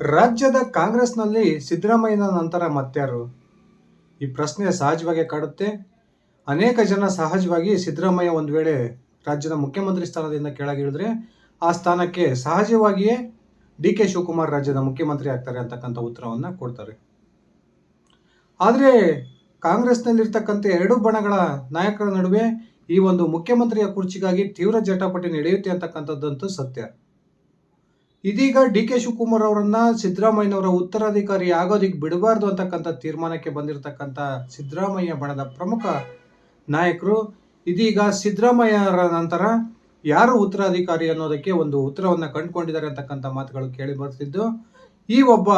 ರಾಜ್ಯದ ಕಾಂಗ್ರೆಸ್ನಲ್ಲಿ ಸಿದ್ದರಾಮಯ್ಯನ ನಂತರ ಮತ್ಯಾರು? ಈ ಪ್ರಶ್ನೆ ಸಹಜವಾಗಿ ಕಾಡುತ್ತೆ. ಅನೇಕ ಜನ ಸಹಜವಾಗಿ ಸಿದ್ದರಾಮಯ್ಯ ಒಂದು ವೇಳೆ ರಾಜ್ಯದ ಮುಖ್ಯಮಂತ್ರಿ ಸ್ಥಾನದಿಂದ ಕೆಳಗಿಳಿದ್ರೆ ಆ ಸ್ಥಾನಕ್ಕೆ ಸಹಜವಾಗಿಯೇ ಡಿ ಕೆ ಶಿವಕುಮಾರ್ ರಾಜ್ಯದ ಮುಖ್ಯಮಂತ್ರಿ ಆಗ್ತಾರೆ ಅಂತಕ್ಕಂಥ ಉತ್ತರವನ್ನು ಕೊಡ್ತಾರೆ. ಆದರೆ ಕಾಂಗ್ರೆಸ್ನಲ್ಲಿರ್ತಕ್ಕಂಥ ಎರಡು ಬಣಗಳ ನಾಯಕರ ನಡುವೆ ಈ ಒಂದು ಮುಖ್ಯಮಂತ್ರಿಯ ಕುರ್ಚಿಗಾಗಿ ತೀವ್ರ ಜಟಾಪಟಿ ನಡೆಯುತ್ತೆ ಅಂತಕ್ಕಂಥದ್ದಂತೂ ಸತ್ಯ. ಇದೀಗ ಡಿ ಕೆ ಶಿವಕುಮಾರ್ ಅವರನ್ನ ಸಿದ್ದರಾಮಯ್ಯನವರ ಉತ್ತರಾಧಿಕಾರಿ ಆಗೋದಿಕ್ಕೆ ಬಿಡಬಾರ್ದು ಅಂತಕ್ಕಂಥ ತೀರ್ಮಾನಕ್ಕೆ ಬಂದಿರತಕ್ಕಂಥ ಸಿದ್ದರಾಮಯ್ಯ ಬಣದ ಪ್ರಮುಖ ನಾಯಕರು. ಇದೀಗ ಸಿದ್ದರಾಮಯ್ಯರ ನಂತರ ಯಾರು ಉತ್ತರಾಧಿಕಾರಿ ಅನ್ನೋದಕ್ಕೆ ಒಂದು ಉತ್ತರವನ್ನು ಕಂಡುಕೊಂಡಿದ್ದಾರೆ ಅಂತಕ್ಕಂಥ ಮಾತುಗಳು ಕೇಳಿ ಬರ್ತಿದ್ದು ಈ ಒಬ್ಬ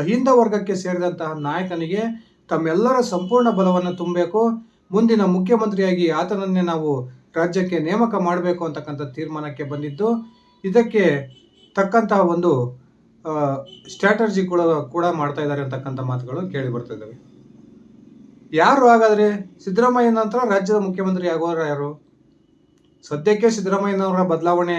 ಅಹಿಂದ ವರ್ಗಕ್ಕೆ ಸೇರಿದಂತಹ ನಾಯಕನಿಗೆ ತಮ್ಮೆಲ್ಲರ ಸಂಪೂರ್ಣ ಬಲವನ್ನು ತುಂಬಬೇಕು. ಮುಂದಿನ ಮುಖ್ಯಮಂತ್ರಿಯಾಗಿ ಆತನನ್ನೇ ನಾವು ರಾಜ್ಯಕ್ಕೆ ನೇಮಕ ಮಾಡಬೇಕು ಅಂತಕ್ಕಂಥ ತೀರ್ಮಾನಕ್ಕೆ ಬಂದಿದ್ದು, ಇದಕ್ಕೆ ತಕ್ಕಂತಹ ಒಂದು ಸ್ಟ್ರಾಟಜಿ ಕೂಡ ಕೂಡ ಮಾಡ್ತಾ ಇದ್ದಾರೆ ಅಂತಕ್ಕಂಥ ಮಾತುಗಳು ಕೇಳಿ ಬರ್ತಾ ಇದ್ದಾವೆ. ಯಾರು ಹಾಗಾದರೆ ಸಿದ್ದರಾಮಯ್ಯ ನಂತರ ರಾಜ್ಯದ ಮುಖ್ಯಮಂತ್ರಿ ಆಗೋರು ಯಾರು? ಸದ್ಯಕ್ಕೆ ಸಿದ್ದರಾಮಯ್ಯನವರ ಬದಲಾವಣೆ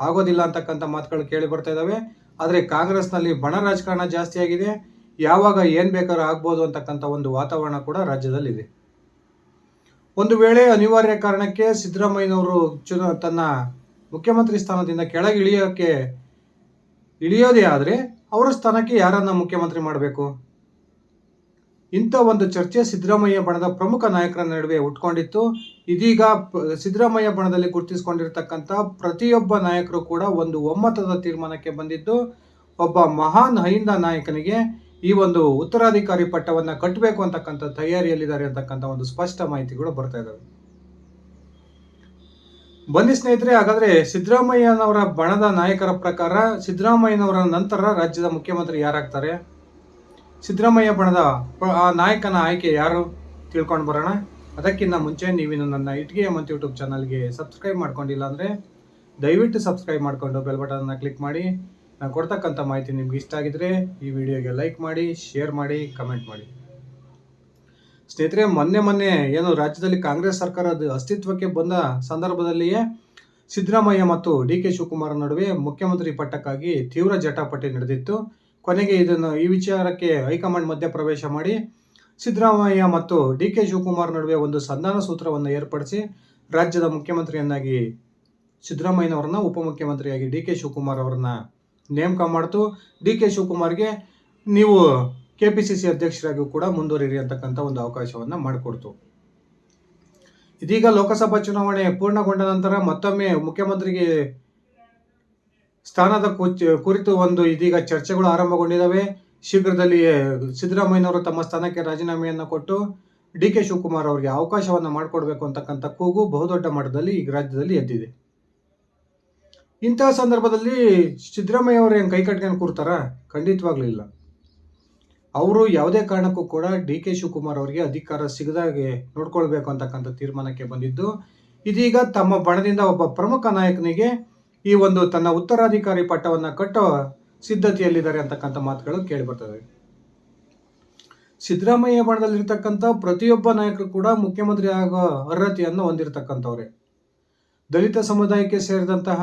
ಆಗೋದಿಲ್ಲ ಅಂತಕ್ಕಂಥ ಮಾತುಗಳು ಕೇಳಿ ಬರ್ತಾ ಇದ್ದಾವೆ. ಆದರೆ ಕಾಂಗ್ರೆಸ್ನಲ್ಲಿ ಬಣ ರಾಜಕಾರಣ ಜಾಸ್ತಿ ಆಗಿದೆ. ಯಾವಾಗ ಏನು ಬೇಕಾದ್ರೂ ಆಗ್ಬೋದು ಅಂತಕ್ಕಂಥ ಒಂದು ವಾತಾವರಣ ಕೂಡ ರಾಜ್ಯದಲ್ಲಿದೆ. ಒಂದು ವೇಳೆ ಅನಿವಾರ್ಯ ಕಾರಣಕ್ಕೆ ಸಿದ್ದರಾಮಯ್ಯನವರು ಚುನ ತನ್ನ ಮುಖ್ಯಮಂತ್ರಿ ಸ್ಥಾನದಿಂದ ಕೆಳಗೆ ಇಳಿಯೋಕ್ಕೆ ಇಳಿಯೋದೇ ಆದರೆ ಅವರ ಸ್ಥಾನಕ್ಕೆ ಯಾರನ್ನ ಮುಖ್ಯಮಂತ್ರಿ ಮಾಡಬೇಕು? ಇಂಥ ಒಂದು ಚರ್ಚೆ ಸಿದ್ದರಾಮಯ್ಯ ಬಣದ ಪ್ರಮುಖ ನಾಯಕರ ನಡುವೆ ಉಟ್ಕೊಂಡಿತ್ತು. ಇದೀಗ ಸಿದ್ದರಾಮಯ್ಯ ಬಣದಲ್ಲಿ ಗುರುತಿಸಿಕೊಂಡಿರ್ತಕ್ಕಂಥ ಪ್ರತಿಯೊಬ್ಬ ನಾಯಕರು ಕೂಡ ಒಂದು ಒಮ್ಮತದ ತೀರ್ಮಾನಕ್ಕೆ ಬಂದಿದ್ದು, ಒಬ್ಬ ಮಹಾನ್ ಹೈಂದ ನಾಯಕನಿಗೆ ಈ ಒಂದು ಉತ್ತರಾಧಿಕಾರಿ ಪಟ್ಟವನ್ನು ಕಟ್ಟಬೇಕು ಅಂತಕ್ಕಂಥ ತಯಾರಿಯಲ್ಲಿದ್ದಾರೆ ಅಂತಕ್ಕಂಥ ಒಂದು ಸ್ಪಷ್ಟ ಮಾಹಿತಿಗಳು ಬರ್ತಾ ಇದ್ದಾವೆ ಬನ್ನಿ ಸ್ನೇಹಿತರೆ, ಹಾಗಾದ್ರೆ ಸಿದ್ದರಾಮಯ್ಯನವರ ಬಣದ ನಾಯಕರ ಪ್ರಕಾರ ಸಿದ್ದರಾಮಯ್ಯನವರ ನಂತರ ರಾಜ್ಯದ ಮುಖ್ಯಮಂತ್ರಿ ಯಾರಾಗ್ತಾರೆ? ಸಿದ್ದರಾಮಯ್ಯ ಬಣದ ಆ ನಾಯಕನ ಆಯ್ಕೆ ಯಾರು ತಿಳ್ಕೊಂಡು ಬರೋಣ? ಅದಕ್ಕಿಂತ ಮುಂಚೆ ನೀವಿನ್ನು ನನ್ನ ಇಟ್ಗೆ ಮಂತ್ ಯೂಟ್ಯೂಬ್ ಚಾನಲ್ಗೆ ಸಬ್ಸ್ಕ್ರೈಬ್ ಮಾಡ್ಕೊಂಡಿಲ್ಲ ಅಂದರೆ ದಯವಿಟ್ಟು ಸಬ್ಸ್ಕ್ರೈಬ್ ಮಾಡಿಕೊಂಡು ಬೆಲ್ ಬಟನ್ನ ಕ್ಲಿಕ್ ಮಾಡಿ. ನಾನು ಕೊಡ್ತಕ್ಕಂಥ ಮಾಹಿತಿ ನಿಮ್ಗೆ ಇಷ್ಟ ಆಗಿದ್ರೆ ಈ ವಿಡಿಯೋಗೆ ಲೈಕ್ ಮಾಡಿ, ಶೇರ್ ಮಾಡಿ, ಕಮೆಂಟ್ ಮಾಡಿ. ಸ್ನೇಹಿತರೆ, ಮೊನ್ನೆ ಮೊನ್ನೆ ಏನು ರಾಜ್ಯದಲ್ಲಿ ಕಾಂಗ್ರೆಸ್ ಸರ್ಕಾರದ ಅಸ್ತಿತ್ವಕ್ಕೆ ಬಂದ ಸಂದರ್ಭದಲ್ಲಿಯೇ ಸಿದ್ದರಾಮಯ್ಯ ಮತ್ತು ಡಿ ಕೆ ಶಿವಕುಮಾರ್ ನಡುವೆ ಮುಖ್ಯಮಂತ್ರಿ ಪಟ್ಟಕ್ಕಾಗಿ ತೀವ್ರ ಜಟಾಪಟಿ ನಡೆದಿತ್ತು. ಕೊನೆಗೆ ಇದನ್ನು ಈ ವಿಚಾರಕ್ಕೆ ಹೈಕಮಾಂಡ್ ಮಧ್ಯ ಪ್ರವೇಶ ಮಾಡಿ ಸಿದ್ದರಾಮಯ್ಯ ಮತ್ತು ಡಿ ಕೆ ಶಿವಕುಮಾರ್ ನಡುವೆ ಒಂದು ಸಂಧಾನ ಸೂತ್ರವನ್ನು ಏರ್ಪಡಿಸಿ ರಾಜ್ಯದ ಮುಖ್ಯಮಂತ್ರಿಯನ್ನಾಗಿ ಸಿದ್ದರಾಮಯ್ಯನವರನ್ನ, ಉಪಮುಖ್ಯಮಂತ್ರಿಯಾಗಿ ಡಿ ಕೆ ಶಿವಕುಮಾರ್ ಅವರನ್ನ ನೇಮಕ ಮಾಡ್ತು. ಡಿ ಕೆ ಶಿವಕುಮಾರ್ಗೆ ನೀವು ಕೆ ಪಿ ಸಿ ಸಿ ಅಧ್ಯಕ್ಷರಾಗಿ ಕೂಡ ಮುಂದುವರಿರಿ ಅಂತಕ್ಕಂಥ ಒಂದು ಅವಕಾಶವನ್ನು ಮಾಡಿಕೊಡ್ತು. ಇದೀಗ ಲೋಕಸಭಾ ಚುನಾವಣೆ ಪೂರ್ಣಗೊಂಡ ನಂತರ ಮತ್ತೊಮ್ಮೆ ಮುಖ್ಯಮಂತ್ರಿಗೆ ಸ್ಥಾನದ ಕುರಿತು ಒಂದು ಇದೀಗ ಚರ್ಚೆಗಳು ಆರಂಭಗೊಂಡಿದ್ದಾವೆ. ಶೀಘ್ರದಲ್ಲಿ ಸಿದ್ದರಾಮಯ್ಯನವರು ತಮ್ಮ ಸ್ಥಾನಕ್ಕೆ ರಾಜೀನಾಮೆಯನ್ನು ಕೊಟ್ಟು ಡಿ ಕೆ ಶಿವಕುಮಾರ್ ಅವರಿಗೆ ಅವಕಾಶವನ್ನು ಮಾಡಿಕೊಡ್ಬೇಕು ಅಂತಕ್ಕಂಥ ಕೂಗು ಬಹುದೊಡ್ಡ ಮಟ್ಟದಲ್ಲಿ ಈ ರಾಜ್ಯದಲ್ಲಿ ಎದ್ದಿದೆ. ಇಂತಹ ಸಂದರ್ಭದಲ್ಲಿ ಸಿದ್ದರಾಮಯ್ಯ ಅವರು ಏನು ಕಟ್ಕೊಂಡು ಕೂರ್ತಾರ? ಖಂಡಿತವಾಗ್ಲೂ ಇಲ್ಲ. ಅವರು ಯಾವುದೇ ಕಾರಣಕ್ಕೂ ಕೂಡ ಡಿ ಕೆ ಶಿವಕುಮಾರ್ ಅವರಿಗೆ ಅಧಿಕಾರ ಸಿಗದಾಗೆ ನೋಡ್ಕೊಳ್ಬೇಕು ಅಂತಕ್ಕಂಥ ತೀರ್ಮಾನಕ್ಕೆ ಬಂದಿದ್ದು. ಇದೀಗ ತಮ್ಮ ಬಣದಿಂದ ಒಬ್ಬ ಪ್ರಮುಖ ನಾಯಕನಿಗೆ ಈ ಒಂದು ತನ್ನ ಉತ್ತರಾಧಿಕಾರಿ ಪಟ್ಟವನ್ನು ಕಟ್ಟೋ ಸಿದ್ಧತೆಯಲ್ಲಿದ್ದಾರೆ ಅಂತಕ್ಕಂಥ ಮಾತುಗಳು ಕೇಳಿಬರ್ತವೆ. ಸಿದ್ದರಾಮಯ್ಯ ಬಣದಲ್ಲಿರ್ತಕ್ಕಂಥ ಪ್ರತಿಯೊಬ್ಬ ನಾಯಕರು ಕೂಡ ಮುಖ್ಯಮಂತ್ರಿ ಆಗೋ ಅರ್ಹತೆಯನ್ನು ಹೊಂದಿರತಕ್ಕಂಥವ್ರೆ. ದಲಿತ ಸಮುದಾಯಕ್ಕೆ ಸೇರಿದಂತಹ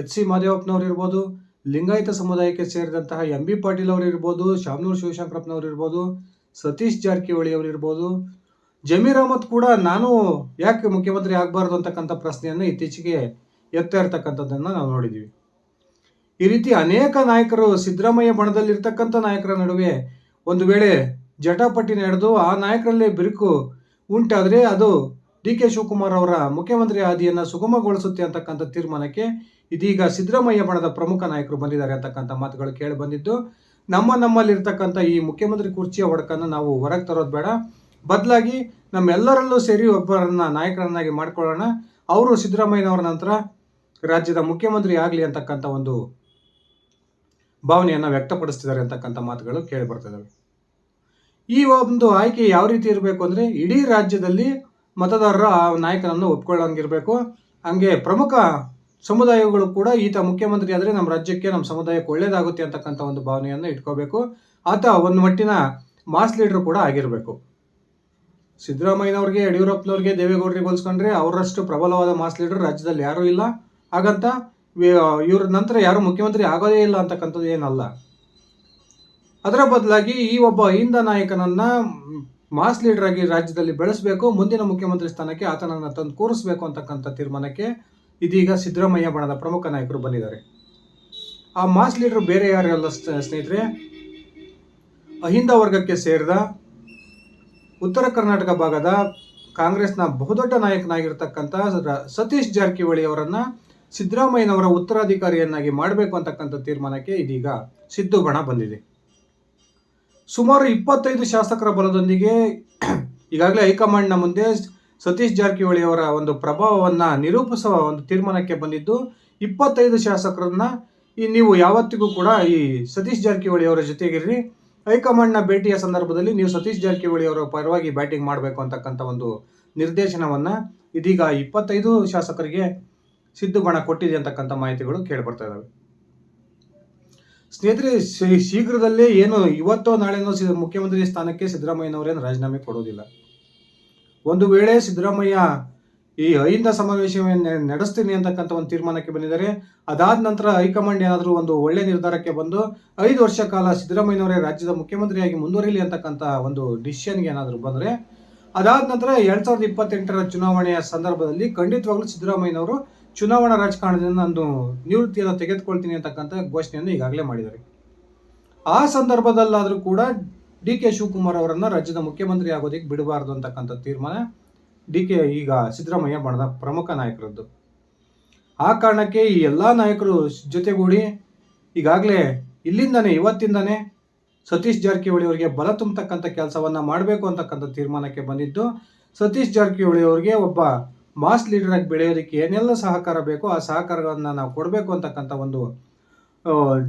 ಎಚ್ ಸಿ ಮಾದೇವಪ್ಪನವ್ರು ಇರ್ಬೋದು ಲಿಂಗಾಯತ ಸಮುದಾಯಕ್ಕೆ ಸೇರಿದಂತಹ ಎಂ ಬಿ ಪಾಟೀಲ್ ಅವರು ಇರ್ಬೋದು, ಶಾಮನೂರು ಶಿವಶಂಕರಪ್ಪನವ್ರು ಇರ್ಬೋದು, ಸತೀಶ್ ಜಾರಕಿಹೊಳಿ ಅವರಿರ್ಬೋದು ಜಮೀರ್ ಅಹಮದ್ ಕೂಡ ನಾನು ಯಾಕೆ ಮುಖ್ಯಮಂತ್ರಿ ಆಗಬಾರ್ದು ಅಂತಕ್ಕಂಥ ಪ್ರಶ್ನೆಯನ್ನು ಇತ್ತೀಚೆಗೆ ಎತ್ತಾ ಇರ್ತಕ್ಕಂಥದ್ದನ್ನು ನಾವು ನೋಡಿದ್ದೀವಿ ಈ ರೀತಿ ಅನೇಕ ನಾಯಕರು ಸಿದ್ದರಾಮಯ್ಯ ಬಣದಲ್ಲಿರ್ತಕ್ಕಂಥ ನಾಯಕರ ನಡುವೆ ಒಂದು ವೇಳೆ ಜಟಾಪಟ್ಟಿ ನಡೆದು ಆ ನಾಯಕರಲ್ಲೇ ಬಿರುಕು ಉಂಟಾದರೆ ಅದು ಡಿ ಕೆ ಶಿವಕುಮಾರ್ ಅವರ ಮುಖ್ಯಮಂತ್ರಿ ಹಾದಿಯನ್ನು ಸುಗಮಗೊಳಿಸುತ್ತೆ ಅಂತಕ್ಕಂಥ ತೀರ್ಮಾನಕ್ಕೆ ಇದೀಗ ಸಿದ್ದರಾಮಯ್ಯ ಬಣದ ಪ್ರಮುಖ ನಾಯಕರು ಬಂದಿದ್ದಾರೆ ಅಂತಕ್ಕಂಥ ಮಾತುಗಳು ಕೇಳಿ ಬಂದಿದ್ದು, ನಮ್ಮ ನಮ್ಮಲ್ಲಿರ್ತಕ್ಕಂಥ ಈ ಮುಖ್ಯಮಂತ್ರಿ ಕುರ್ಚಿಯ ಒಡಕನ್ನು ನಾವು ಹೊರಗೆ ತರೋದು ಬೇಡ. ಬದಲಾಗಿ ನಮ್ಮೆಲ್ಲರಲ್ಲೂ ಸೇರಿ ಒಬ್ಬರನ್ನ ನಾಯಕರನ್ನಾಗಿ ಮಾಡ್ಕೊಳ್ಳೋಣ. ಅವರು ಸಿದ್ದರಾಮಯ್ಯನವರ ನಂತರ ರಾಜ್ಯದ ಮುಖ್ಯಮಂತ್ರಿ ಆಗಲಿ ಅಂತಕ್ಕಂಥ ಒಂದು ಭಾವನೆಯನ್ನು ವ್ಯಕ್ತಪಡಿಸ್ತಿದ್ದಾರೆ ಅಂತಕ್ಕಂಥ ಮಾತುಗಳು ಕೇಳಿ ಬರ್ತಿದ್ದಾವೆ. ಈ ಒಂದು ಆಯ್ಕೆ ಯಾವ ರೀತಿ ಇರಬೇಕು ಅಂದರೆ ಇಡೀ ರಾಜ್ಯದಲ್ಲಿ ಮತದಾರರು ಆ ನಾಯಕನನ್ನು ಒಪ್ಕೊಳ್ಳೋಂಗಿರಬೇಕು. ಹಂಗೆ ಪ್ರಮುಖ ಸಮುದಾಯಗಳು ಕೂಡ ಈತ ಮುಖ್ಯಮಂತ್ರಿ ಆದರೆ ನಮ್ಮ ರಾಜ್ಯಕ್ಕೆ, ನಮ್ಮ ಸಮುದಾಯಕ್ಕೆ ಒಳ್ಳೇದಾಗುತ್ತೆ ಅಂತಕ್ಕಂಥ ಒಂದು ಭಾವನೆಯನ್ನು ಇಟ್ಕೋಬೇಕು. ಆತ ಒಂದು ಮಟ್ಟಿನ ಮಾಸ್ ಲೀಡರ್ ಕೂಡ ಆಗಿರಬೇಕು. ಸಿದ್ದರಾಮಯ್ಯನವ್ರಿಗೆ, ಯಡಿಯೂರಪ್ಪನವ್ರಿಗೆ ದೇವೇಗೌಡರಿಗೆ ಹೋಲಿಸ್ಕೊಂಡ್ರೆ ಅವರಷ್ಟು ಪ್ರಬಲವಾದ ಮಾಸ್ ಲೀಡರ್ ರಾಜ್ಯದಲ್ಲಿ ಯಾರೂ ಇಲ್ಲ. ಹಾಗಂತ ಇವ್ರ ನಂತರ ಯಾರು ಮುಖ್ಯಮಂತ್ರಿ ಆಗೋದೇ ಇಲ್ಲ ಅಂತಕ್ಕಂಥದ್ದು ಏನಲ್ಲ. ಅದರ ಬದಲಾಗಿ ಈ ಒಬ್ಬ ಅಹಿಂದ ನಾಯಕನನ್ನ ಮಾಸ್ ಲೀಡರ್ ಆಗಿ ರಾಜ್ಯದಲ್ಲಿ ಬೆಳೆಸಬೇಕು, ಮುಂದಿನ ಮುಖ್ಯಮಂತ್ರಿ ಸ್ಥಾನಕ್ಕೆ ಆತನನ್ನು ತಂದು ಕೂರಿಸಬೇಕು ಅಂತಕ್ಕಂಥ ತೀರ್ಮಾನಕ್ಕೆ ಇದೀಗ ಸಿದ್ದರಾಮಯ್ಯ ಬಣದ ಪ್ರಮುಖ ನಾಯಕರು ಬಂದಿದ್ದಾರೆ. ಆ ಮಾಸ್ ಲೀಡರ್ ಬೇರೆ ಯಾರೆಲ್ಲ ಸ್ನೇಹಿತರೆ, ಅಹಿಂದ ವರ್ಗಕ್ಕೆ ಸೇರಿದ ಉತ್ತರ ಕರ್ನಾಟಕ ಭಾಗದ ಕಾಂಗ್ರೆಸ್ನ ಬಹುದೊಡ್ಡ ನಾಯಕನಾಗಿರ್ತಕ್ಕಂಥ ಸತೀಶ್ ಜಾರಕಿಹೊಳಿ ಅವರನ್ನ ಸಿದ್ದರಾಮಯ್ಯನವರ ಉತ್ತರಾಧಿಕಾರಿಯನ್ನಾಗಿ ಮಾಡಬೇಕು ಅಂತಕ್ಕಂಥ ತೀರ್ಮಾನಕ್ಕೆ ಇದೀಗ ಸಿದ್ದು ಬಣ ಬಂದಿದೆ. ಸುಮಾರು ಇಪ್ಪತ್ತೈದು ಶಾಸಕರ ಬಲದೊಂದಿಗೆ ಈಗಾಗಲೇ ಹೈಕಮಾಂಡ್ನ ಮುಂದೆ ಸತೀಶ್ ಜಾರಕಿಹೊಳಿ ಅವರ ಒಂದು ಪ್ರಭಾವವನ್ನು ನಿರೂಪಿಸುವ ಒಂದು ತೀರ್ಮಾನಕ್ಕೆ ಬಂದಿದ್ದು, ಇಪ್ಪತ್ತೈದು ಶಾಸಕರನ್ನ ಈ ನೀವು ಯಾವತ್ತಿಗೂ ಕೂಡ ಈ ಸತೀಶ್ ಜಾರಕಿಹೊಳಿ ಅವರ ಜೊತೆಗಿರ್ರಿ. ಹೈಕಮಾಂಡ್ನ ಭೇಟಿಯ ಸಂದರ್ಭದಲ್ಲಿ ನೀವು ಸತೀಶ್ ಜಾರಕಿಹೊಳಿ ಅವರ ಪರವಾಗಿ ಬ್ಯಾಟಿಂಗ್ ಮಾಡಬೇಕು ಅಂತಕ್ಕಂಥ ಒಂದು ನಿರ್ದೇಶನವನ್ನ ಇದೀಗ ಇಪ್ಪತ್ತೈದು ಶಾಸಕರಿಗೆ ಸಿದ್ದು ಬಣ ಕೊಟ್ಟಿದೆ ಅಂತಕ್ಕಂಥ ಮಾಹಿತಿಗಳು ಕೇಳಿಬರ್ತಾ ಇದ್ದಾವೆ ಸ್ನೇಹಿತರೆ ಶೀಘ್ರದಲ್ಲೇ ಏನು ಇವತ್ತೋ ನಾಳೆನೋ ಮುಖ್ಯಮಂತ್ರಿ ಸ್ಥಾನಕ್ಕೆ ಸಿದ್ದರಾಮಯ್ಯನವರೇನು ರಾಜೀನಾಮೆ ಕೊಡೋದಿಲ್ಲ. ಒಂದು ವೇಳೆ ಸಿದ್ದರಾಮಯ್ಯ ಈ ಅಹಿಂದ ಸಮಾವೇಶವನ್ನು ನಡೆಸ್ತೀನಿ ಅಂತಕ್ಕಂಥ ಒಂದು ತೀರ್ಮಾನಕ್ಕೆ ಬಂದಿದ್ದಾರೆ. ಅದಾದ ನಂತರ ಹೈಕಮಾಂಡ್ ಏನಾದರೂ ಒಂದು ಒಳ್ಳೆ ನಿರ್ಧಾರಕ್ಕೆ ಬಂದು ಐದು ವರ್ಷ ಕಾಲ ಸಿದ್ದರಾಮಯ್ಯನವರೇ ರಾಜ್ಯದ ಮುಖ್ಯಮಂತ್ರಿಯಾಗಿ ಮುಂದುವರಿಲಿ ಅಂತಕ್ಕಂಥ ಒಂದು ಡಿಸಿಷನ್ಗೆ ಏನಾದರೂ ಬಂದರೆ, ಅದಾದ ನಂತರ ಎರಡ್ ಸಾವಿರದ ಇಪ್ಪತ್ತೆಂಟರ ಚುನಾವಣೆಯ ಸಂದರ್ಭದಲ್ಲಿ ಖಂಡಿತವಾಗ್ಲೂ ಸಿದ್ದರಾಮಯ್ಯನವರು ಚುನಾವಣಾ ರಾಜಕಾರಣದಿಂದ ನಾನು ನಿವೃತ್ತಿಯನ್ನು ತೆಗೆದುಕೊಳ್ತೀನಿ ಅಂತಕ್ಕಂಥ ಘೋಷಣೆಯನ್ನು ಈಗಾಗಲೇ ಮಾಡಿದ್ದಾರೆ. ಆ ಸಂದರ್ಭದಲ್ಲಾದರೂ ಕೂಡ ಡಿ ಕೆ ಶಿವಕುಮಾರ್ ಅವರನ್ನು ರಾಜ್ಯದ ಮುಖ್ಯಮಂತ್ರಿ ಆಗೋದಕ್ಕೆ ಬಿಡಬಾರ್ದು ಅಂತಕ್ಕಂಥ ತೀರ್ಮಾನ ಡಿ ಕೆ ಈಗ ಸಿದ್ದರಾಮಯ್ಯ ಮಾಡಿದ ಪ್ರಮುಖ ನಾಯಕರದ್ದು. ಆ ಕಾರಣಕ್ಕೆ ಈ ಎಲ್ಲ ನಾಯಕರು ಜೊತೆಗೂಡಿ ಈಗಾಗಲೇ ಇಲ್ಲಿಂದನೇ, ಇವತ್ತಿಂದಾನೇ ಸತೀಶ್ ಜಾರಕಿಹೊಳಿ ಅವರಿಗೆ ಬಲ ತುಂಬತಕ್ಕಂಥ ಕೆಲಸವನ್ನ ಮಾಡಬೇಕು ಅಂತಕ್ಕಂಥ ತೀರ್ಮಾನಕ್ಕೆ ಬಂದಿದ್ದು, ಸತೀಶ್ ಜಾರಕಿಹೊಳಿ ಅವರಿಗೆ ಒಬ್ಬ ಮಾಸ್ ಲೀಡರ್ ಆಗಿ ಬೆಳೆಯೋದಕ್ಕೆ ಏನೆಲ್ಲ ಸಹಕಾರ ಬೇಕೋ ಆ ಸಹಕಾರವನ್ನು ನಾವು ಕೊಡಬೇಕು ಅಂತಕ್ಕಂಥ ಒಂದು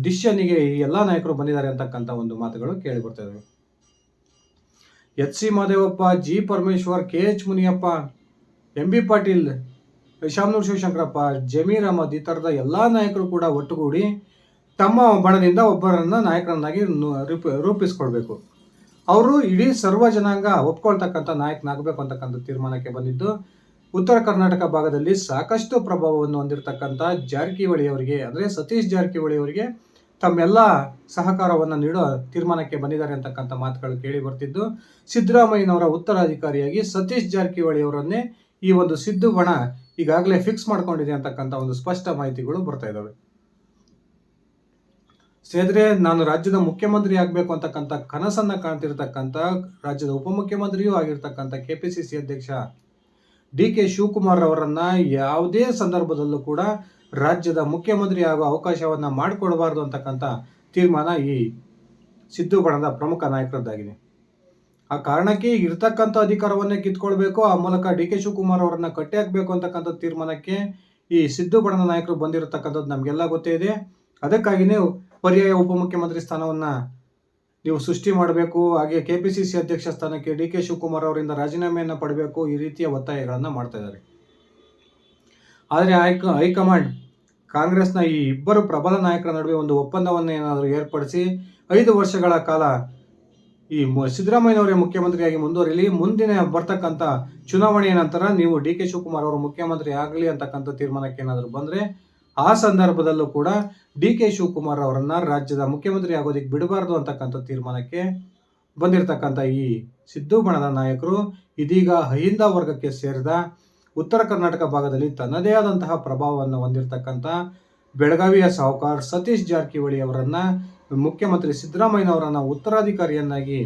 ಡಿಸಿಷನ್ಗೆ ಈ ಎಲ್ಲ ನಾಯಕರು ಬಂದಿದ್ದಾರೆ ಅಂತಕ್ಕಂಥ ಒಂದು ಮಾತುಗಳು ಕೇಳಿ ಬರ್ತಾ H C Mahadevappa G Parameshwar, K H Muniyappa, M B Patil Shamanur Shivashankarappa, Zameer Ahmed ಈ ಥರದ ಎಲ್ಲ ನಾಯಕರು ಕೂಡ ಒಟ್ಟುಗೂಡಿ ತಮ್ಮ ಬಣದಿಂದ ಒಬ್ಬರನ್ನು ನಾಯಕರನ್ನಾಗಿ ರೂಪಿಸ್ಕೊಳ್ಬೇಕು. ಅವರು ಇಡೀ ಸರ್ವ ಜನಾಂಗ ಒಪ್ಕೊಳ್ತಕ್ಕಂಥ ನಾಯಕನಾಗಬೇಕು ಅಂತಕ್ಕಂಥ ತೀರ್ಮಾನಕ್ಕೆ ಬಂದಿದ್ದು, ಉತ್ತರ ಕರ್ನಾಟಕ ಭಾಗದಲ್ಲಿ ಸಾಕಷ್ಟು ಪ್ರಭಾವವನ್ನು ಹೊಂದಿರತಕ್ಕಂಥ ಜಾರಕಿಹೊಳಿ ಅವರಿಗೆ, ಅಂದರೆ ಸತೀಶ್ ಜಾರಕಿಹೊಳಿ ಅವರಿಗೆ ತಮ್ಮೆಲ್ಲ ಸಹಕಾರವನ್ನು ನೀಡೋ ತೀರ್ಮಾನಕ್ಕೆ ಬಂದಿದ್ದಾರೆ ಅಂತಕ್ಕಂಥ ಮಾತುಗಳು ಕೇಳಿ ಬರ್ತಿದ್ದು. ಸಿದ್ದರಾಮಯ್ಯನವರ ಉತ್ತರಾಧಿಕಾರಿಯಾಗಿ ಸತೀಶ್ ಜಾರಕಿಹೊಳಿ ಅವರನ್ನೇ ಈ ಒಂದು ಸಿದ್ದು ಬಣ ಈಗಾಗಲೇ ಫಿಕ್ಸ್ ಮಾಡ್ಕೊಂಡಿದೆ ಅಂತಕ್ಕಂಥ ಒಂದು ಸ್ಪಷ್ಟ ಮಾಹಿತಿಗಳು ಬರ್ತಾ ಇದ್ದಾವೆ. ಸ್ನೇಹಿತರೆ, ನಾನು ರಾಜ್ಯದ ಮುಖ್ಯಮಂತ್ರಿ ಆಗಬೇಕು ಅಂತಕ್ಕಂಥ ಕನಸನ್ನ ಕಾಣ್ತಿರ್ತಕ್ಕಂಥ, ರಾಜ್ಯದ ಉಪಮುಖ್ಯಮಂತ್ರಿಯೂ ಆಗಿರ್ತಕ್ಕಂಥ ಕೆ ಪಿ ಸಿ ಸಿ ಅಧ್ಯಕ್ಷ ಡಿ ಕೆ ಶಿವಕುಮಾರ್ ಅವರನ್ನ ಯಾವುದೇ ಸಂದರ್ಭದಲ್ಲೂ ಕೂಡ ರಾಜ್ಯದ ಮುಖ್ಯಮಂತ್ರಿ ಆಗುವ ಅವಕಾಶವನ್ನ ಮಾಡಿಕೊಡಬಾರ್ದು ಅಂತಕ್ಕಂಥ ತೀರ್ಮಾನ ಈ ಸಿದ್ದು ಬಣದ ಪ್ರಮುಖ ನಾಯಕರದ್ದಾಗಿದೆ. ಆ ಕಾರಣಕ್ಕೆ ಇರ್ತಕ್ಕಂಥ ಅಧಿಕಾರವನ್ನೇ ಕಿತ್ಕೊಳ್ಬೇಕು, ಆ ಮೂಲಕ ಡಿ ಕೆ ಶಿವಕುಮಾರ್ ಅವರನ್ನ ಕಟ್ಟಿ ಹಾಕಬೇಕು ಅಂತಕ್ಕಂಥ ತೀರ್ಮಾನಕ್ಕೆ ಈ ಸಿದ್ದು ಬಣದ ನಾಯಕರು ಬಂದಿರತಕ್ಕಂಥದ್ದು ನಮಗೆಲ್ಲ ಗೊತ್ತೇ ಇದೆ. ಅದಕ್ಕಾಗಿಯೇ ಪರ್ಯಾಯ ಉಪಮುಖ್ಯಮಂತ್ರಿ ಸ್ಥಾನವನ್ನ ನೀವು ಸೃಷ್ಟಿ ಮಾಡಬೇಕು. ಹಾಗೆ ಕೆ ಪಿ ಸಿ ಸಿ ಅಧ್ಯಕ್ಷ ಸ್ಥಾನಕ್ಕೆ ಡಿ ಕೆ ಶಿವಕುಮಾರ್ ಅವರಿಂದ ರಾಜೀನಾಮೆಯನ್ನು ಪಡಬೇಕು ಈ ರೀತಿಯ ಒತ್ತಾಯಗಳನ್ನು ಮಾಡ್ತಾ ಇದ್ದಾರೆ. ಆದರೆ ಹೈಕ ಹೈಕಮಾಂಡ್ ಕಾಂಗ್ರೆಸ್ನ ಈ ಇಬ್ಬರು ಪ್ರಬಲ ನಾಯಕರ ನಡುವೆ ಒಂದು ಒಪ್ಪಂದವನ್ನು ಏನಾದರೂ ಏರ್ಪಡಿಸಿ ಐದು ವರ್ಷಗಳ ಕಾಲ ಈ ಸಿದ್ದರಾಮಯ್ಯನವರೇ ಮುಖ್ಯಮಂತ್ರಿಯಾಗಿ ಮುಂದುವರಿಲಿ, ಮುಂದಿನ ಬರ್ತಕ್ಕಂಥ ಚುನಾವಣೆಯ ನಂತರ ನೀವು ಡಿ ಕೆ ಶಿವಕುಮಾರ್ ಅವರು ಮುಖ್ಯಮಂತ್ರಿ ಆಗಲಿ ಅಂತಕ್ಕಂಥ ತೀರ್ಮಾನಕ್ಕೆ ಏನಾದರೂ ಬಂದರೆ ಆ ಸಂದರ್ಭದಲ್ಲೂ ಕೂಡ ಡಿ ಕೆ ಶಿವಕುಮಾರ್ ಅವರನ್ನ ರಾಜ್ಯದ ಮುಖ್ಯಮಂತ್ರಿ ಆಗೋದಕ್ಕೆ ಬಿಡಬಾರ್ದು ಅಂತಕ್ಕಂಥ ತೀರ್ಮಾನಕ್ಕೆ ಬಂದಿರತಕ್ಕಂಥ ಈ ಸಿದ್ದು ಬಣದ ನಾಯಕರು ಇದೀಗ ಅಹಿಂದ ವರ್ಗಕ್ಕೆ ಸೇರಿದ ಉತ್ತರ ಕರ್ನಾಟಕ ಭಾಗದಲ್ಲಿ ತನ್ನದೇ ಆದಂತಹ ಪ್ರಭಾವವನ್ನು ಹೊಂದಿರತಕ್ಕಂಥ ಬೆಳಗಾವಿಯ ಸಾಹುಕಾರ್ ಸತೀಶ್ ಜಾರಕಿಹೊಳಿ ಅವರನ್ನ ಮುಖ್ಯಮಂತ್ರಿ ಸಿದ್ದರಾಮಯ್ಯನವರನ್ನ ಉತ್ತರಾಧಿಕಾರಿಯನ್ನಾಗಿ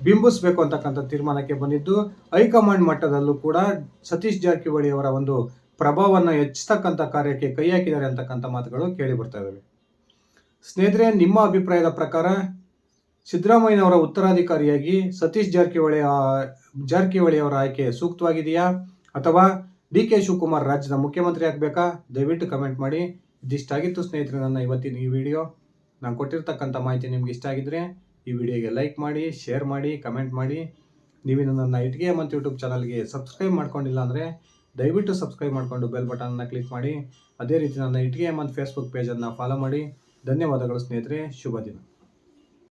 ಬಿಂಬಿಸಬೇಕು ಅಂತಕ್ಕಂಥ ತೀರ್ಮಾನಕ್ಕೆ ಬಂದಿದ್ದು, ಹೈಕಮಾಂಡ್ ಮಟ್ಟದಲ್ಲೂ ಕೂಡ ಸತೀಶ್ ಜಾರಕಿಹೊಳಿ ಅವರ ಒಂದು ಪ್ರಭಾವವನ್ನು ಹೆಚ್ಚಿಸ್ತಕ್ಕಂಥ ಕಾರ್ಯಕ್ಕೆ ಕೈ ಹಾಕಿದ್ದಾರೆ ಅಂತಕ್ಕಂಥ ಮಾತುಗಳು ಕೇಳಿ ಬರ್ತಾ ಇದ್ದಾವೆ ಸ್ನೇಹಿತರೆ, ನಿಮ್ಮ ಅಭಿಪ್ರಾಯದ ಪ್ರಕಾರ ಸಿದ್ದರಾಮಯ್ಯನವರ ಉತ್ತರಾಧಿಕಾರಿಯಾಗಿ ಸತೀಶ್ ಜಾರಕಿಹೊಳಿ ಅವರ ಆಯ್ಕೆ ಸೂಕ್ತವಾಗಿದೆಯಾ? ಅಥವಾ ಡಿ ಕೆ ಶಿವಕುಮಾರ್ ರಾಜ್ಯದ ಮುಖ್ಯಮಂತ್ರಿ ಆಗಬೇಕಾ? ದಯವಿಟ್ಟು ಕಮೆಂಟ್ ಮಾಡಿ. ಇದಿಷ್ಟಾಗಿತ್ತು ಸ್ನೇಹಿತರೆ ನನ್ನ ಇವತ್ತಿನ ಈ ವಿಡಿಯೋ. ನಾನು ಕೊಟ್ಟಿರ್ತಕ್ಕಂಥ ಮಾಹಿತಿ ನಿಮ್ಗೆ ಇಷ್ಟ ಆಗಿದ್ರೆ ಈ ವಿಡಿಯೋಗೆ ಲೈಕ್ ಮಾಡಿ, ಶೇರ್ ಮಾಡಿ, ಕಮೆಂಟ್ ಮಾಡಿ. ನೀವು ನನ್ನ ಇಟ್ಗೆ ಮತ್ತು ಯೂಟ್ಯೂಬ್ ಚಾನಲ್ಗೆ ಸಬ್ಸ್ಕ್ರೈಬ್ ಮಾಡ್ಕೊಂಡಿಲ್ಲ ಅಂದರೆ ದಯವಿಟ್ಟು ಸಬ್ಸ್ಕ್ರೈಬ್ ಮಾಡಿಕೊಂಡು ಬೆಲ್ ಬಟನನ್ನು ಕ್ಲಿಕ್ ಮಾಡಿ. ಅದೇ ರೀತಿ ನನ್ನ ಇಟ್ಗೆ ಮತ್ತು ಫೇಸ್ಬುಕ್ ಪೇಜನ್ನು ಫಾಲೋ ಮಾಡಿ. ಧನ್ಯವಾದಗಳು ಸ್ನೇಹಿತರೆ. ಶುಭ ದಿನ.